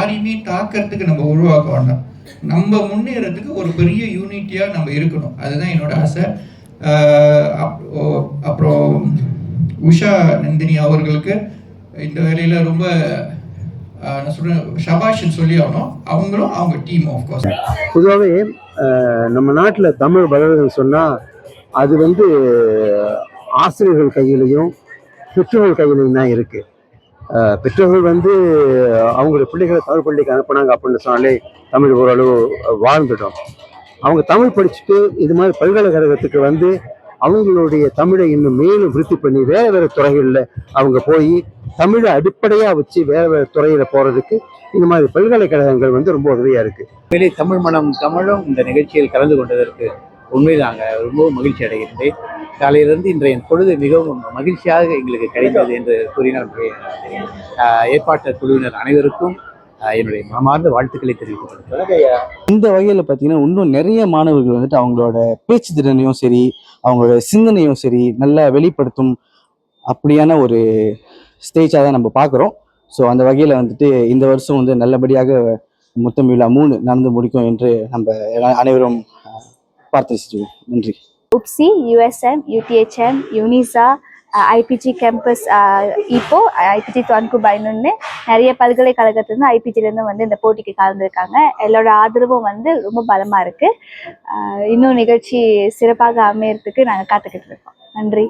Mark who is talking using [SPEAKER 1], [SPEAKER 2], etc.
[SPEAKER 1] யாரையுமே தாக்கிறதுக்கு நம்ம உருவாக்க வேண்டாம் நம்ம முன்னேறதுக்கு ஒரு பெரிய யூனிட்டியாக நம்ம இருக்கணும். அதுதான் என்னோட ஆசை. அப்புறம் உஷா நந்தினி அவர்களுக்கு இந்த வேலையில் ரொம்ப நான் சொல்கிறேன் ஷபாஷன் சொல்லி ஆகணும். அவங்களும் அவங்க டீம் ஆஃப்கோர்ஸ்
[SPEAKER 2] பொதுவாகவே நம்ம நாட்டில் தமிழ் வளருதுன்னு சொன்னால் அது வந்து ஆசிரியர்கள் கையிலையும் பெற்றோர்கள் கையிலையும் தான் இருக்குது பெற்றோர்கள் வந்து அவங்களுடைய பிள்ளைகளை தமிழ் பள்ளிக்கு அனுப்புனாங்க அப்படின்னு சொன்னாலே தமிழ் ஓரளவு வாழ்ந்துட்டோம் அவங்க தமிழ் படிச்சுட்டு இது மாதிரி பல்கலைக்கழகத்துக்கு வந்து அவங்களுடைய தமிழை இன்னும் மேலும் விருத்தி பண்ணி வேறு வேறு துறைகளில் அவங்க போய் தமிழை அடிப்படையாக வச்சு வேறு வேறு துறையில் போகிறதுக்கு இந்த மாதிரி பல்கலைக்கழகங்கள் வந்து ரொம்ப உதவியாக இருக்குது
[SPEAKER 3] உண்மையிலே தமிழ் மனம் தமிழும் இந்த நிகழ்ச்சியில் கலந்து கொண்டதற்கு உண்மையில் நாங்கள் மகிழ்ச்சி அடைகிறது காலையிலிருந்து இன்றைய பொழுது மிகவும் மகிழ்ச்சியாக எங்களுக்கு கிடைத்தது என்று கூறினார் ஆஹ், ஏற்பாட்டு குழுவினர் அனைவருக்கும் என்னுடைய மனமார்ந்த வாழ்த்துக்களை தெரிவித்துக்
[SPEAKER 4] இந்த வகையில் பார்த்தீங்கன்னா இன்னும் நிறைய மாணவர்கள் வந்துட்டு அவங்களோட பேச்சு திறனையும் சரி அவங்களோட சிந்தனையும் சரி நல்லா வெளிப்படுத்தும் அப்படியான ஒரு ஸ்டேஜாக தான் நம்ம பார்க்குறோம் ஸோ அந்த வகையில் வந்துட்டு இந்த வருஷம் வந்து நல்லபடியாக முத்தமிழா மூணு நடந்து முடிக்கும் என்று நம்ம அனைவரும் அஹ், பிரார்த்திச்சுக்குவோம் நன்றி.
[SPEAKER 5] UPSI USM UTHM, UniSZA IPG campus இப்போ ஐபிஜி துவன்கு பயனுன்னு நிறைய பல்கலைக்கழகத்துலேருந்து ஐபிஜிலேருந்து வந்து இந்த போட்டிக்கு கலந்துருக்காங்க. எல்லாரோட ஆதரவும் வந்து ரொம்ப பலமாக இருக்குது இன்னும் நிகழ்ச்சி சிறப்பாக அமையறதுக்கு நாங்கள் காத்துக்கிட்டு இருக்கோம். நன்றி.